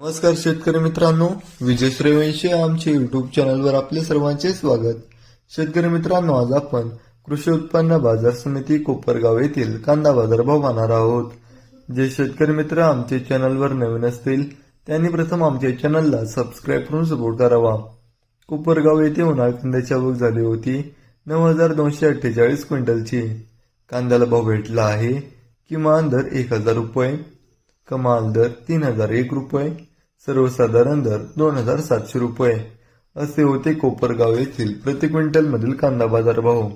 नमस्कार शेतकरी मित्रांनो विजय श्रेवंशी आमच्या युट्यूब चॅनलवर आपले सर्वांचे स्वागत. शेतकरी मित्रांनो आज आपण कृषी उत्पन्न बाजार समिती कोपरगाव येथील कांदा बाजारभाव पाहणार आहोत. जे शेतकरी मित्र आमचे चॅनलवर नवीन असतील त्यांनी प्रथम आमच्या चॅनलला सबस्क्राईब करून सपोर्ट करावा. कोपरगाव येथे उन्हाळ कांद्याची आवक झाली होती नऊ हजार दोनशे अठ्ठेचाळीस क्विंटलची. कांद्याला भाव भेटला आहे किमान दर एक हजार रुपये कमाल दर तीन हजार एक रुपये सर्वसाधारण दर दोन हजार सातशे रुपये. असे होते कोपरगाव येथील प्रति क्विंटल मधील कांदा बाजार भाव